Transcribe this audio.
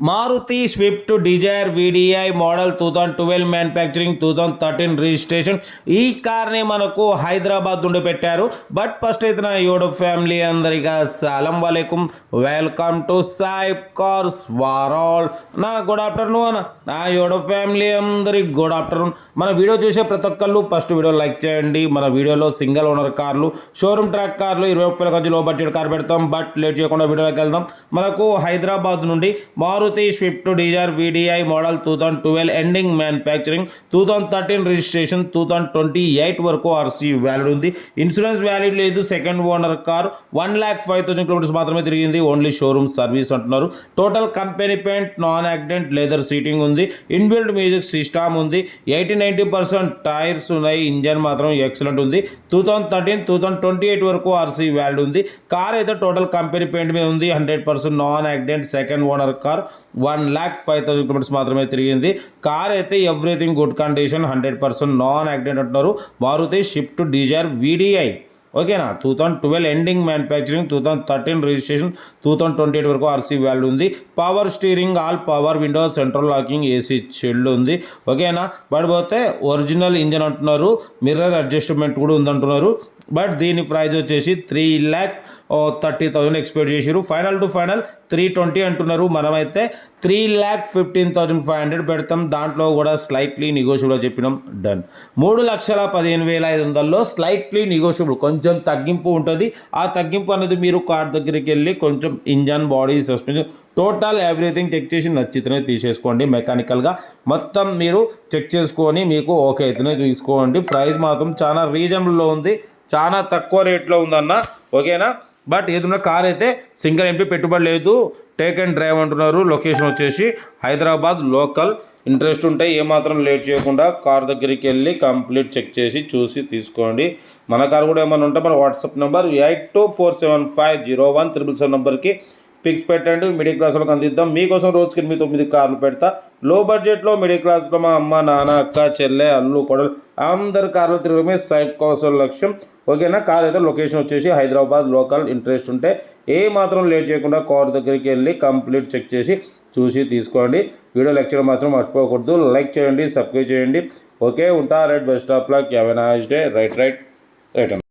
Maruti Swift Dzire VDI model two thousand twelve manufacturing two thousand thirteen registration. ఈ కార్ని మనకు హైదరాబాద్ నుండి పెట్టారు. బట్ ఫస్ట్ అయితే నా యూడో ఫ్యామిలీ అందరిగా సలం వాలేకుం. వెల్కమ్ టు సాయిబ్ కార్స్ వారాల్. నా గుడ్ ఆఫ్టర్నూన్ అన్న. నా యోడో ఫ్యామిలీ అందరికి గుడ్ ఆఫ్టర్నూన్. మన వీడియో చూసే ప్రతి ఒక్కళ్ళు ఫస్ట్ వీడియో లైక్ చేయండి. మన వీడియోలో సింగిల్ ఓనర్ కార్లు షోరూమ్ ట్రాక్ కార్లు ఇరవై ముప్పై లో బడ్జెట్ కార్ పెడతాం. బట్ లేట్ చేయకుండా వీడియోలోకి వెళ్దాం. మనకు హైదరాబాద్ నుండి Maruti Swift Dzire VDI model two thousand twelve ending manufacturing two thousand thirteen registration two thousand twenty eight వరకు ఆర్సీ వ్యాలిడ్ ఉంది. ఇన్సూరెన్స్ వ్యాలిడ్ లేదు second owner car one lakh five thousand kilometres మాత్రమే తిరిగింది. ఓన్లీ షోరూమ్ సర్వీస్ అంటున్నారు. Total company paint non accident leather seating ఉంది. Inbuilt music system ఉంది. Eighty ninety percent tyres ఉన్నాయి. Engine మాత్రం ఎక్సలెంట్ ఉంది. Two thousand thirteen two thousand twenty eight వరకు RC valid ఉంది. కార్ అయితే టోటల్ కంపెనీ పెయింట్ మీద ఉంది. Hundred percent non accident second owner car one lakh five thousand kilometres మాత్రమే తిరిగింది. కార్ అయితే everything good condition hundred percent non accident అంటున్నారు. Maruti Swift Dzire VDI. ఓకేనా? Two thousand twelve ending manufacturing two thousand thirteen registration two thousand twenty eight వరకు RC value ఉంది. Power steering all power windows central locking AC చెల్లు ఉంది. ఓకేనా? But పోతే original engine అంటున్నారు. Mirror adjustment కూడా ఉందంటున్నారు. బట్ దీని ప్రైజ్ వచ్చేసి three lakh thirty thousand expect చేసిరు final to final three twenty అంటున్నారు. మనమైతే three lakh fifteen thousand five hundred పెడతాం. దాంట్లో కూడా స్లైట్లీ నెగోషియబుల్ చెప్పినాం. డన్ మూడు లక్షల పదిహేను వేల ఐదు వందల్లో స్లైట్లీ నెగోషియబుల్ కొంచెం తగ్గింపు ఉంటుంది. ఆ తగ్గింపు అనేది మీరు కార్ దగ్గరికి వెళ్ళి కొంచెం engine body suspension total everything check చేసి నచ్చితేనే తీసేసుకోండి. మెకానికల్గా మొత్తం మీరు చెక్ చేసుకొని మీకు ఓకే అయితేనే తీసుకోండి. ప్రైస్ మాత్రం చాలా రీజనబుల్లో ఉంది. చాలా తక్కువ రేట్లో ఉందన్న. ఓకేనా? బట్ ఏదైనా కార్ అయితే సింగిల్ ఎంపీ పెట్టుబడి లేదు. టేక్ అండ్ డ్రైవ్ అంటున్నారు. లొకేషన్ వచ్చేసి హైదరాబాద్ లోకల్. ఇంట్రెస్ట్ ఉంటే ఏమాత్రం లేట్ చేయకుండా కార్ దగ్గరికి వెళ్ళి కంప్లీట్ చెక్ చేసి చూసి తీసుకోండి. మన కార్ కూడా ఏమైనా ఉంటే మన WhatsApp number eight two four seven five zero one triple seven నెంబర్కి పిక్స్ పెట్టండి మిడిల్ క్లాస్ వాళ్ళకి అందిద్దాం మీకోసం రోజుకి ఎనిమిది తొమ్మిది కార్లు పెడతా లో బడ్జెట్లో మిడిల్ క్లాస్లో మా అమ్మ నాన్న అక్క చెల్లె అల్లు కొడలు అందరు కార్లు తిరగడమే సైడ్ కోసం లక్ష్యం. ఓకేనా? కార్ అయితే లొకేషన్ వచ్చేసి హైదరాబాద్ లోకల్. ఇంట్రెస్ట్ ఉంటే ఏ మాత్రం లేట్ చేయకుండా కార్ దగ్గరికి వెళ్ళి కంప్లీట్ చెక్ చేసి చూసి తీసుకోండి. వీడియో లెక్చర్ మాత్రం మర్చిపోకూడదు. లైక్ చేయండి సబ్స్క్రైబ్ చేయండి. ఓకే? ఉంటా right best of luck have a nice day right right right